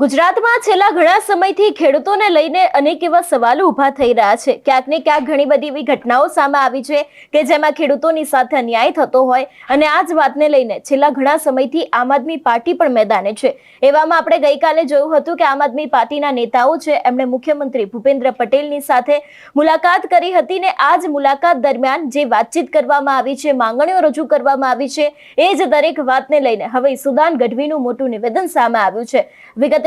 ગુજરાતમાં છેલ્લા ઘણા સમયથી ખેડૂતોને લઈને અનેક એવા સવાલો ઊભા થઈ રહ્યા છે. ક્યાંક ને ક્યાંક ઘણી બધી એવી ઘટનાઓ સામે આવી છે કે જેમાં ખેડૂતોની સાથે અન્યાય થતો હોય અને આ જ વાતને લઈને છેલ્લા ઘણા સમયથી આમ આદમી પાર્ટી પણ મેદાને છે. એવામાં આપણે ગઈકાલે જોયું હતું કે આમ આદમી પાર્ટીના નેતાઓ છે, એમણે મુખ્યમંત્રી ભૂપેન્દ્ર પટેલની સાથે મુલાકાત કરી હતી ને આ જ મુલાકાત દરમિયાન જે વાતચીત કરવામાં આવી છે, માંગણીઓ રજૂ કરવામાં આવી છે, એ જ દરેક વાતને લઈને હવે સુદાન ગઢવીનું મોટું નિવેદન સામે આવ્યું છે. વિગતે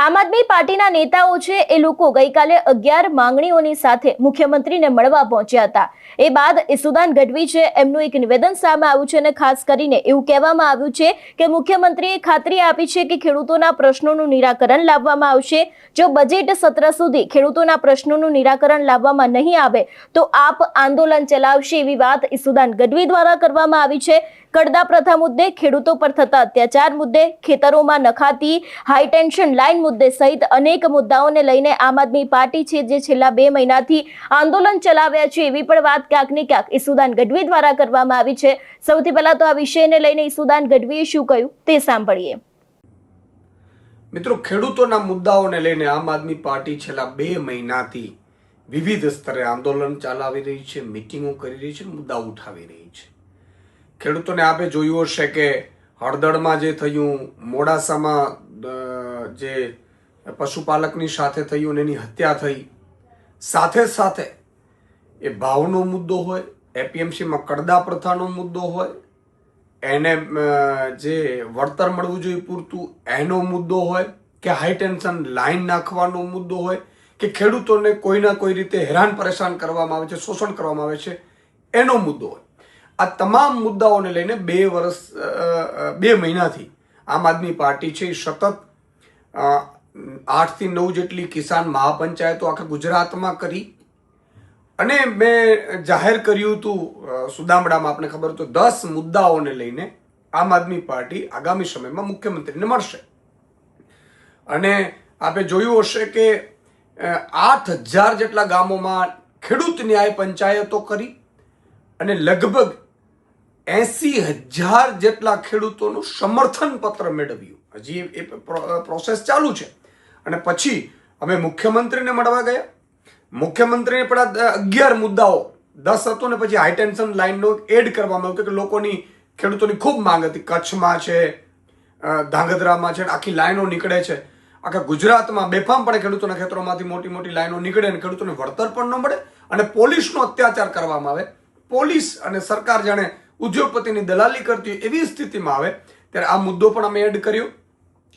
આમ આદમી પાર્ટીના નેતાઓ છે એ લોકો ગઈકાલે અગિયાર માંગણીઓની સાથે મુખ્યમંત્રીને મળવા પહોંચ્યા હતા. એ બાદ ઈસુદાન ગઢવી છે એમનું એક નિવેદન સામે આવ્યું છે અને ખાસ કરીને એવું કહેવામાં આવ્યું છે કે મુખ્યમંત્રીએ ખાતરી આપી છે કે ખેડૂતોના પ્રશ્નોનું નિરાકરણ લાવવામાં આવશે. જો બજેટ સત્ર સુધી ખેડૂતોના પ્રશ્નોનું નિરાકરણ લાવવામાં નહીં આવે, તો આપ આંદોલન ચલાવશે એવી વાત ઈસુદાન ગઢવી દ્વારા કરવામાં આવી છે. કડદા પ્રથા મુદ્દે ખેડૂતો પર થતા અત્યાચાર મુદ્દે, ખેતરોમાં નખાતી હાઈ લાઇન મુદ્દે સહિત અનેક મુદ્દાઓને લઈને આમ આદમી પાર્ટી છે જે છેલ્લા બે મહિનાથી આંદોલન ચલાવ્યા છે. એવી પણ વાત ક્યાંક ક્યાંક ઈસુદાન ગઢવી દ્વારા કરવામાં આવી છે. સૌથી પહેલા તો આ વિષયને લઈને ઈસુદાન ગઢવીએ શું કહ્યું તે સાંભળીએ. મિત્રો, ખેડૂતોના મુદ્દાઓને લઈને આમ આદમી પાર્ટી છેલ્લા બે મહિનાથી વિવિધ સ્તરે આંદોલન ચલાવી રહી છે, મિટિંગો કરી રહી છે, મુદ્દા ઉઠાવી રહી છે. ખેડૂતોને આપે જોયું હશે કે હળદળમાં જે થયું, મોડાસામાં જે પશુપાલકની સાથે થયું અને એની હત્યા થઈ. સાથે સાથે એ ભાવનો મુદ્દો હોય, એપીએમસીમાં કડદા પ્રથાનો મુદ્દો હોય, એને જે વળતર મળવું જોઈએ પૂરતું, એનો મુદ્દો હોય, કે હાઈ ટેન્શન લાઈન નાખવાનો મુદ્દો હોય, કે ખેડૂતોને કોઈના કોઈ રીતે હેરાન પરેશાન કરવામાં આવે છે, શોષણ કરવામાં આવે છે, એનો મુદ્દો હોય. આ તમામ મુદ્દાઓને લઈને બે વર્ષ બે મહિનાથી આમ આદમી પાર્ટી છે એ સતત આઠથી નવ જેટલી કિસાન મહાપંચાયતો આખા ગુજરાતમાં કરી. અને મેં જાહેર કર્યું હતું સુદામડામાં આપને ખબર તો દસ મુદ્દાઓને લઈને આમ આદમી પાર્ટી આગામી સમયમાં મુખ્યમંત્રીને મળશે. અને આપે જોયું હશે કે આઠ હજાર જેટલા ગામોમાં ખેડૂત ન્યાય પંચાયતો કરી અને લગભગ એસી હજાર જેટલા ખેડૂતોનું સમર્થન પત્ર મેળવ્યું. હજી એ પ્રોસેસ ચાલુ છે. અને પછી અમે મુખ્યમંત્રીને મળવા ગયા. મુખ્યમંત્રીને પણ અગિયાર મુદ્દાઓ, દસ હતો ને પછી હાઈ લાઈનનો એડ કરવામાં આવ્યો કે લોકોની ખેડૂતોની ખૂબ માંગ હતી. કચ્છમાં છે ધાંગધ્રામાં છે આખી લાઈનો નીકળે છે. આખા ગુજરાતમાં બેફામ પણ ખેડૂતોના ખેતરોમાંથી મોટી મોટી લાઈનો નીકળે અને ખેડૂતોને વળતર પણ ન મળે. અને પોલીસનો અત્યાચાર કરવામાં આવે. પોલીસ અને સરકાર જાણે ઉદ્યોગપતિની દલાલી કરતી એવી સ્થિતિમાં આવે, ત્યારે આ મુદ્દો પણ અમે એડ કર્યો.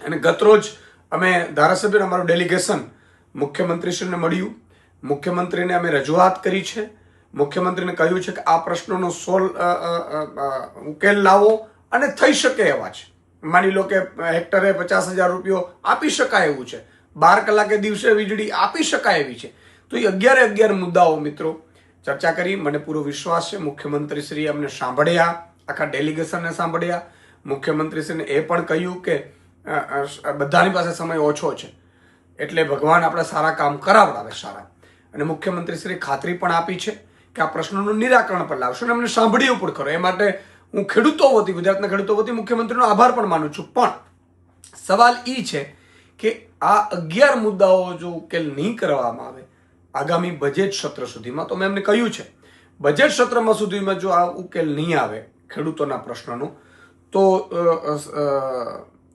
અને ગતરોજ અમે ધારાસભ્યને અમારું ડેલિગેશન મુખ્યમંત્રીશ્રીને મળ્યું. મુખ્યમંત્રીને અમે રજૂઆત કરી છે. મુખ્યમંત્રીને કહ્યું છે કે આ પ્રશ્નોનો સોલ્વ ઉકેલ લાવો અને થઈ શકે એવા છે. માની લો કે હેક્ટરે પચાસ હજાર રૂપિયો આપી શકાય એવું છે. બાર કલાકે દિવસે વીજળી આપી શકાય એવી છે. તો એ અગિયારે અગિયાર મુદ્દાઓ મિત્રો ચર્ચા કરી. મને પૂરો વિશ્વાસ છે. મુખ્યમંત્રીશ્રીએ અમને સાંભળ્યા. આખા ડેલિગેશનને સાંભળ્યા. મુખ્યમંત્રીશ્રીને એ પણ કહ્યું કે બધાની પાસે સમય ઓછો છે. એટલે ભગવાન આપણે સારા કામ કરાવડાવે સારા. અને મુખ્યમંત્રીશ્રી ખાતરી પણ આપી છે કે આ પ્રશ્નોનું નિરાકરણ પણ લાવશું અને અમને સાંભળ્યું પણ ખરો એ માટે હું ખેડૂતો વતી, ગુજરાતના ખેડૂતો વતી મુખ્યમંત્રીનો આભાર પણ માનું છું. પણ સવાલ એ છે કે આ અગિયાર મુદ્દાઓ જો ઉકેલ નહીં કરવામાં આવે આગામી બજેટ સત્ર સુધીમાં. તો મેં એમને કહ્યું છે બજેટ સત્રમાં સુધીમાં જો આ ઉકેલ નહીં આવે ખેડૂતોના પ્રશ્નનો, તો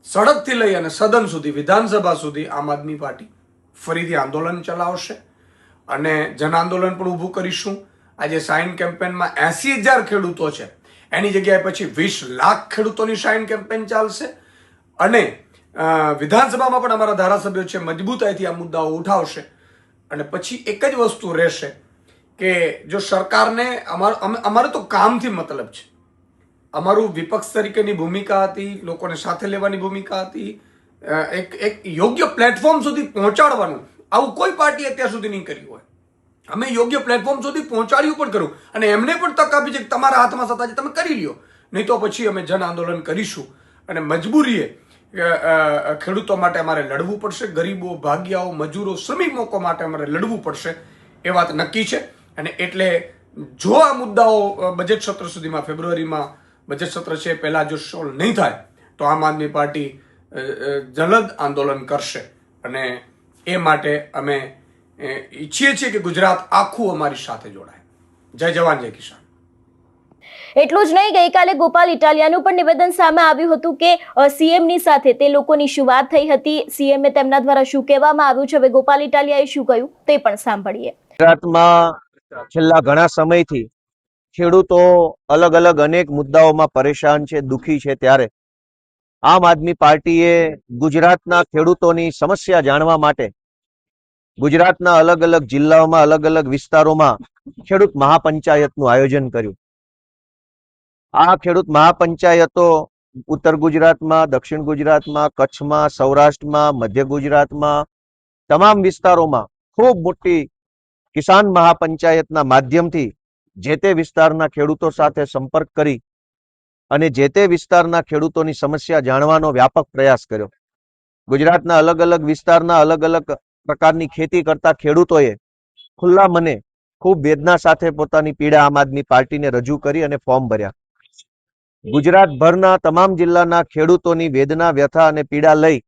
સડકથી લઈ અને સદન સુધી, વિધાનસભા સુધી આમ આદમી પાર્ટી ફરીથી આંદોલન ચલાવશે અને જન આંદોલન પણ ઊભું કરીશું. આજે સાઇન કેમ્પેનમાં એસી હજાર ખેડૂતો છે. એની જગ્યાએ પછી વીસ લાખ ખેડૂતોની સાઇન કેમ્પેન ચાલશે. અને વિધાનસભામાં પણ અમારા ધારાસભ્યો છે, મજબૂતાઈથી આ મુદ્દાઓ ઉઠાવશે. અને પછી એક જ વસ્તુ રહેશે કે જો સરકારને અમાર, અમે- અમારે તો કામથી મતલબ છે. અમારું વિપક્ષ તરીકેની ભૂમિકા હતી, લોકોને સાથે લેવાની ભૂમિકા હતી એક એક યોગ્ય પ્લેટફોર્મ સુધી પહોંચાડવાનું. આવું કોઈ પાર્ટી અત્યાર સુધી નહીં કર્યું હોય. અમે યોગ્ય પ્લેટફોર્મ સુધી પહોંચાડ્યું પણ કરું અને એમને પણ તક આપી છે કે તમારા હાથમાં સત્તા છે, તમે કરી લ્યો. નહીં તો પછી અમે જન આંદોલન કરીશું. અને મજબૂરીએ ખેડૂતો માટે અમારે લડવું પડશે, ગરીબો, ભાગ્યાઓ, મજૂરો, શ્રમિકો માટે અમારે લડવું પડશે, એ વાત નક્કી છે. અને એટલે જો આ મુદ્દાઓ બજેટ સત્ર સુધીમાં, ફેબ્રુઆરીમાં બજેટ સત્ર છે, પહેલાં જો સોલ્વ નહીં થાય, તો આમ આદમી પાર્ટી જલદ આંદોલન કરશે. અને એ માટે અમે ઈચ્છીએ છીએ કે ગુજરાત આખું અમારી સાથે જોડાય. જય જવાન, જય કિસાન. એટલું જ નહીં ગઈકાલે ગોપાલ ઇટાલિયાનું પણ નિવેદન સામે આવ્યું હતું કે સીએમની સાથે તે લોકોની શું વાત થઈ હતી સીએમએ તેમના દ્વારા શું કહેવામાં આવ્યું છે? હવે ગોપાલ ઇટાલિયાએ શું કહ્યું? તે પણ સાંભળીએ. ગુજરાતમાં છેલ્લા ઘણા સમયથી ખેડૂતો અલગ અલગ અનેક મુદ્દાઓમાં પરેશાન છે, દુખી છે ત્યારે. આમ આદમી પાર્ટીએ ગુજરાતના ખેડૂતોની સમસ્યા જાણવા માટે ગુજરાતના અલગ અલગ જિલ્લાઓમાં અલગ અલગ વિસ્તારોમાં ખેડૂત મહાપંચાયતનું આયોજન કર્યું. આ ખેડૂત મહાપંચાયતો ઉત્તર ગુજરાતમાં, દક્ષિણ ગુજરાતમાં, કચ્છમાં, સૌરાષ્ટ્રમાં, મધ્ય ગુજરાતમાં, તમામ વિસ્તારોમાં ખૂબ મોટી કિસાન મહાપંચાયતના માધ્યમથી જે તે વિસ્તારના ખેડૂતો સાથે સંપર્ક કરી અને જે તે વિસ્તારના ખેડૂતોની સમસ્યા જાણવાનો વ્યાપક પ્રયાસ કર્યો. ગુજરાતના અલગ અલગ વિસ્તારના અલગ અલગ પ્રકારની ખેતી કરતા ખેડૂતોએ ખુલ્લા મને ખૂબ વેદના સાથે પોતાની પીડા આમ આદમી પાર્ટીને રજૂ કરી અને ફોર્મ ભર્યા. ગુજરાતભરના તમામ જિલ્લાના ખેડૂતોની વેદના, વ્યથા અને પીડા લઈ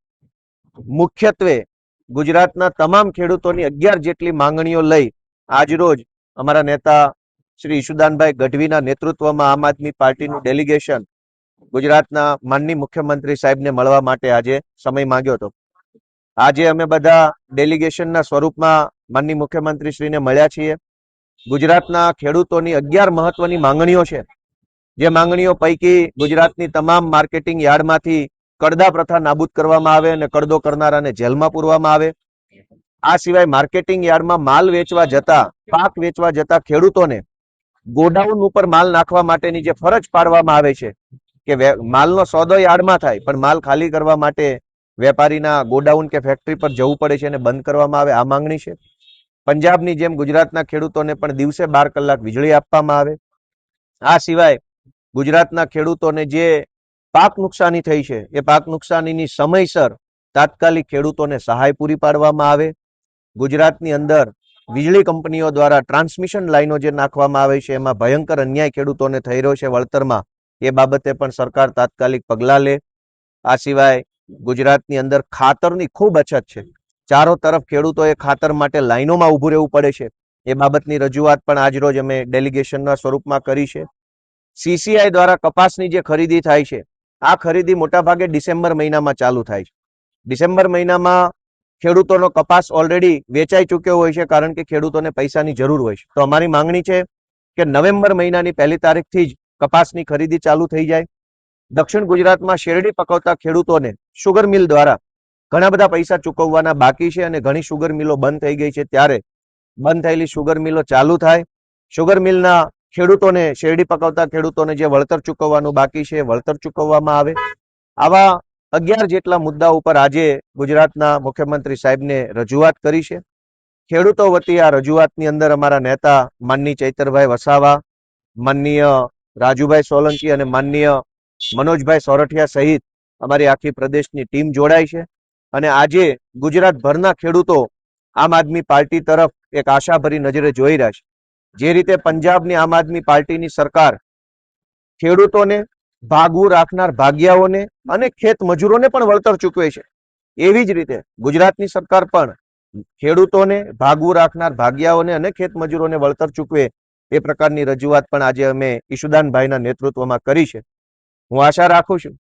મુખ્યત્વે ગુજરાતના તમામ ખેડૂતોની અગિયાર જેટલી માંગણીઓ લઈ આજરોજ અમારા નેતા શ્રી ઈશુદાનભાઈ ગઢવીના નેતૃત્વમાં આમ આદમી પાર્ટીનું ડેલિગેશન ગુજરાતના માનની મુખ્યમંત્રી સાહેબને મળવા માટે આજે સમય માંગ્યો હતો. આજે અમે બધા ડેલિગેશનના સ્વરૂપમાં માનની મુખ્યમંત્રી શ્રીને મળ્યા છીએ. ગુજરાતના ખેડૂતોની અગિયાર મહત્વની માંગણીઓ છે. જે માંગણીઓ પૈકી ગુજરાતની તમામ માર્કેટિંગ યાર્ડમાંથી કડદા પ્રથા નાબૂદ કરવામાં આવે અને કડદો કરનારાને જેલમાં પૂરવામાં આવે. આ સિવાય માર્કેટિંગ યાર્ડમાં માલ વેચવા જતા, પાક વેચવા જતા ખેડૂતોને ગોડાઉન ઉપર માલ નાખવા માટેની જે ફરજ પાડવામાં આવે છે કે માલનો સોદો યાર્ડમાં થાય, પણ માલ ખાલી કરવા માટે વેપારીના ગોડાઉન કે ફેક્ટરી પર જવું પડે છે અને બંધ કરવામાં આવે આ માંગણી છે. પંજાબની જેમ ગુજરાતના ખેડૂતોને પણ દિવસે બાર કલાક વીજળી આપવામાં આવે. આ સિવાય ગુજરાતના ખેડૂતોને જે પાક નુકસાની થઈ છે, એ પાક નુકસાનીની સમયસર તાત્કાલિક ખેડૂતોને સહાય પૂરી પાડવામાં આવે. ગુજરાતની અંદર વીજળી કંપનીઓ દ્વારા ટ્રાન્સમિશન લાઈનો જે નાખવામાં આવે છે, એમાં ભયંકર અન્યાય ખેડૂતોને થઈ રહ્યો છે વળતરમાં, એ બાબતે પણ સરકાર તાત્કાલિક પગલાં લે. આ સિવાય ગુજરાતની અંદર ખાતરની ખૂબ અછત છે. ચારો તરફ ખેડૂતોએ ખાતર માટે લાઈનોમાં ઊભું રહેવું પડે છે. એ બાબતની રજૂઆત પણ આજરોજ અમે ડેલિગેશનના સ્વરૂપમાં કરી છે. સીસીઆઈ દ્વારા કપાસની જે ખરીદી થાય છે, આ ખરીદી મોટાભાગે ડિસેમ્બર મહિનામાં ચાલુ થાય છે. ડિસેમ્બર મહિનામાં ખેડૂતોનો કપાસ ઓલરેડી વેચાઈ ચૂક્યો હોય છે, કારણ કે ખેડૂતોને પૈસાની જરૂર હોય છે. તો અમારી માંગણી છે કે નવેમ્બર મહિનાની પહેલી તારીખથી જ કપાસની ખરીદી ચાલુ થઈ જાય. દક્ષિણ ગુજરાતમાં શેરડી પકવતા ખેડૂતોને સુગર મિલ દ્વારા ઘણા બધા પૈસા ચૂકવવાના બાકી છે અને ઘણી સુગર મિલો બંધ થઈ ગઈ છે. ત્યારે બંધ થયેલી સુગર મિલો ચાલુ થાય. શુગર મિલના ખેડૂતોને શેરડી પકવતા ખેડૂતોને જે વળતર ચૂકવવાનું બાકી છે વળતર ચૂકવવામાં આવે. આવા અગિયાર જેટલા મુદ્દા ઉપર આજે ગુજરાતના મુખ્યમંત્રી સાહેબને રજૂઆત કરી છે. ખેડૂતો વતી આ રજૂઆતની અંદર અમારા નેતા માનની ચૈતરભાઈ વસાવા, માનનીય રાજુભાઈ સોલંકી અને માનનીય મનોજભાઈ સોરઠિયા સહિત અમારી આખી પ્રદેશની ટીમ જોડાઈ છે. અને આજે ગુજરાતભરના ખેડૂતો આમ આદમી પાર્ટી તરફ એક આશાભરી નજરે જોઈ રહ્યા છે. જે રીતે પંજાબની આમ આદમી પાર્ટીની સરકાર ખેડૂતોને ભાગવું રાખનાર ભાગિયાઓને અને ખેત મજૂરોને પણ વળતર ચૂકવે છે. એવી જ રીતે ગુજરાતની સરકાર પણ ખેડૂતોને ભાગવું રાખનાર ભાગિયાઓને અને ખેત મજૂરોને વળતર ચૂકવે એ પ્રકારની રજૂઆત પણ આજે અમે ઈશુદાનભાઈના નેતૃત્વમાં કરી છે. હું આશા રાખું છું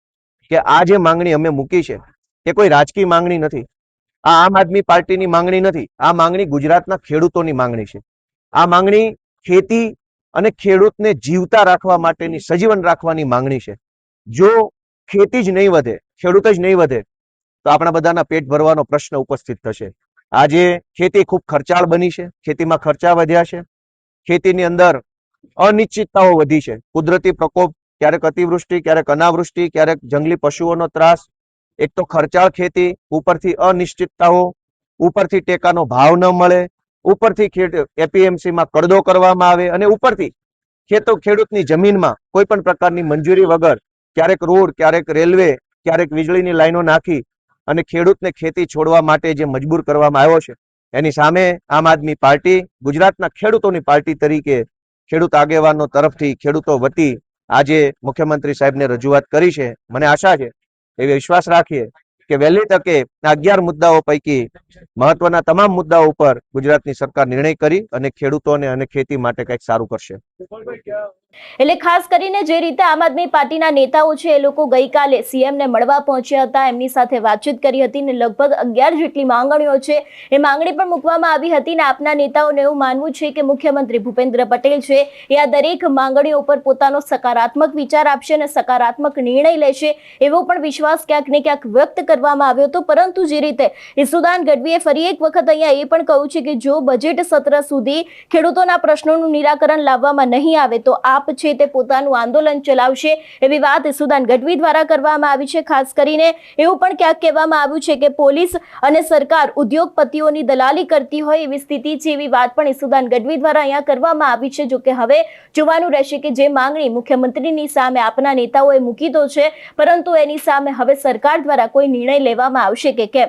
કે આ જે માંગણી અમે મૂકી છે એ કોઈ રાજકીય માંગણી નથી. આ આમ આદમી પાર્ટીની માંગણી નથી. આ માંગણી ગુજરાતના ખેડૂતોની માંગણી છે. આ માંગણી ખેતી અને ખેડૂતને જીવતા રાખવા માટેની, સજીવન રાખવાની માંગણી છે. જો ખેતી જ નહીં વધે, ખેડૂત જ નહીં વધે, તો આપણા બધાના પેટ ભરવાનો પ્રશ્ન ઉપસ્થિત થશે. આજે ખેતી ખૂબ ખર્ચાળ બની છે, ખેતીમાં ખર્ચા વધ્યા છે, ખેતીની અંદર અનિશ્ચિતતાઓ વધી છે. કુદરતી પ્રકોપ, ક્યારેક અતિવૃષ્ટિ, ક્યારેક અનાવૃષ્ટિ, ક્યારેક જંગલી પશુઓનો ત્રાસ, એક તો ખર્ચાળ ખેતી, ઉપરથી અનિશ્ચિતતાઓ, ઉપરથી ટેકાનો ભાવ ન મળે ઉપરથી એપીએમસીમાં કરદો કરવામાં આવે અને ઉપરથી ખેતો ખેડૂતની જમીનમાં કોઈ પણ પ્રકારની મંજૂરી વગર ક્યારેક રોડ, ક્યારેક રેલવે, ક્યારેક વીજળીની લાઈનો નાખી અને ખેડૂતને ખેતી છોડવા માટે જે મજબૂર કરવામાં આવ્યો છે. એની સામે આમ આદમી પાર્ટી, ગુજરાતના ખેડૂતોની પાર્ટી તરીકે ખેડૂત આગેવાનો તરફથી ખેડૂતો વતી આજે મુખ્યમંત્રી સાહેબને રજૂઆત કરી છે. મને આશા છે એ વિશ્વાસ રાખીએ કે વહેલી તકે અગિયાર મુદ્દાઓ પૈકી મહત્વના તમામ મુદ્દાઓ ઉપર ગુજરાતની સરકાર નિર્ણય કરી અને ખેડૂતોને અને ખેતી માટે કંઈક સારું કરશે. એટલે ખાસ કરીને જે રીતે આમ આદમી પાર્ટીના નેતાઓ છે, એ લોકો ગઈકાલે CM ને મળવા પહોંચ્યા હતા. એમની સાથે વાતચીત કરી હતી ને લગભગ અગિયાર જેટલી માંગણીઓ છે, એ માંગણી પણ મૂકવામાં આવી હતી ને આપના નેતાઓને એવું માનવું છે કે મુખ્યમંત્રી ભૂપેન્દ્ર પટેલ છે, એ આ દરેક માંગણીઓ ઉપર પોતાનો સકારાત્મક વિચાર આપશે અને સકારાત્મક નિર્ણય લેશે એવો પણ વિશ્વાસ ક્યાંક ને ક્યાંક વ્યક્ત કરવામાં આવ્યો હતો. પરંતુ જે રીતે ઈસુદાન ગઢવીએ ફરી એક વખત અહીંયા એ પણ કહ્યું છે કે જો બજેટ સત્ર સુધી ખેડૂતોના પ્રશ્નોનું નિરાકરણ લાવવામાં નહીં આવે તો આપ છે તે પોતાનું આંદોલન ચલાવશે એવી વાત સુદાન ગઢવી દ્વારા કરવામાં આવી છે, ખાસ કરીને એવું પણ ક્યાંક કહેવામાં આવ્યું છે કે પોલીસ અને સરકાર ઉદ્યોગપતિઓની દલાલી કરતી હોય એવી સ્થિતિ છે એવી વાત પણ ઈસુદાન ગઢવી દ્વારા અહીંયા કરવામાં આવી છે. જો કે હવે જોવાનું રહેશે કે જે માંગણી મુખ્યમંત્રીની સામે આપના નેતાઓએ મૂકી તો છે, પરંતુ એની સામે હવે સરકાર દ્વારા કોઈ નિર્ણય લેવામાં આવશે કે કેમ?